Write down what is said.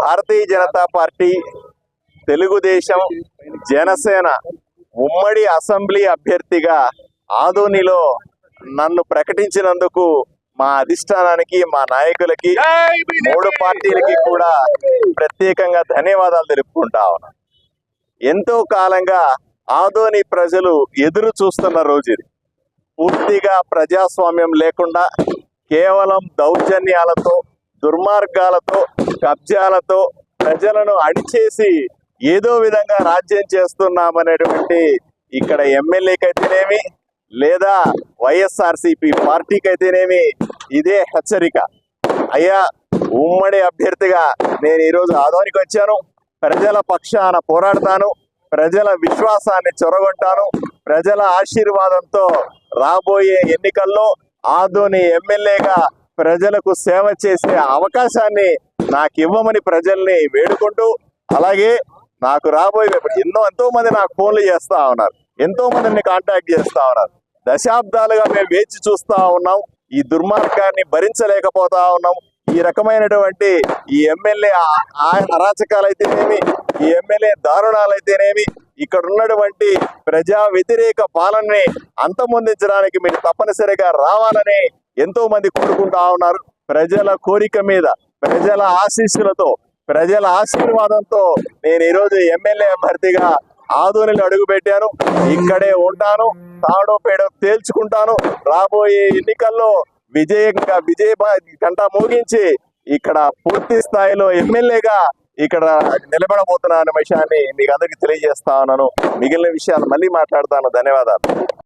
భారతీయ Janata party Telugu Desam Janasena ఉమ్మడి assembly అభ్యర్థిగా ఆదోనిలో నన్ను ప్రకటించినందుకు మా అధిష్టానానికి మా నాయకులకి మూడు పార్టీలకి కూడా ప్రత్యేకంగా ధన్యవాదాలు తెలుపుకుంటా ఎంతో కాలంగా ఆదోని ప్రజలు ఎదురు చూస్తున్న రోజు ఇది. పూర్తిగా ప్రజాస్వామ్యం లేకుండా కేవలం దౌర్జన్యాలతో దుర్మార్గాలతో కబ్జాలతో ప్రజలను అడిచేసి ఏదో విధంగా రాజ్యం చేస్తున్నామనేటువంటి ఇక్కడ ఎమ్మెల్యేకి అయితేనేమి లేదా వైఎస్ఆర్సిపి పార్టీకి అయితేనేమి ఇదే హెచ్చరిక. అయ్యా ఉమ్మడి అభ్యర్థిగా నేను ఈరోజు ఆదోనికి వచ్చాను. ప్రజల పక్షాన పోరాడతాను. ప్రజల విశ్వాసాన్ని చొరగొంటాను ప్రజల ఆశీర్వాదంతో రాబోయే ఎన్నికల్లో ఆదోని ఎమ్మెల్యేగా ప్రజలకు సేవ చేసే అవకాశాన్ని నాకు ఇవ్వమని ప్రజల్ని వేడుకుంటూ అలాగే నాకు రాబోయే ఎన్నో ఎంతో మంది నాకు ఫోన్లు చేస్తా ఉన్నారు. ఎంతో మందిని కాంటాక్ట్ చేస్తా ఉన్నారు. దశాబ్దాలుగా మేము వేచి చూస్తా ఉన్నాం. ఈ దుర్మార్గాన్ని భరించలేకపోతా ఉన్నాం. ఈ రకమైనటువంటి ఈ ఎమ్మెల్యే అరాచకాలైతేనేమి ఈ ఎమ్మెల్యే దారుణాలైతేనేమి ఇక్కడ ఉన్నటువంటి ప్రజా వ్యతిరేక పాలనని అంతమొందించడానికి మీరు తప్పనిసరిగా రావాలని ఎంతో మంది కోరుకుంటా ఉన్నారు. ప్రజల కోరిక మీద ప్రజల ఆశీస్సులతో ప్రజల ఆశీర్వాదంతో నేను ఈరోజు ఎమ్మెల్యే అభ్యర్థిగా ఆదోనిలో అడుగు పెట్టాను ఇక్కడే ఉంటాను. తాడో పేడో తేల్చుకుంటాను. రాబోయే ఎన్నికల్లో విజయంగా విజయ గంట మోగించి ఇక్కడ పూర్తి స్థాయిలో ఎమ్మెల్యేగా ఇక్కడ నిలబడబోతున్నా అనే విషయాన్ని మీకు అందరికీ తెలియజేస్తా ఉన్నాను. మిగిలిన విషయాలు మళ్ళీ మాట్లాడతాను. ధన్యవాదాలు.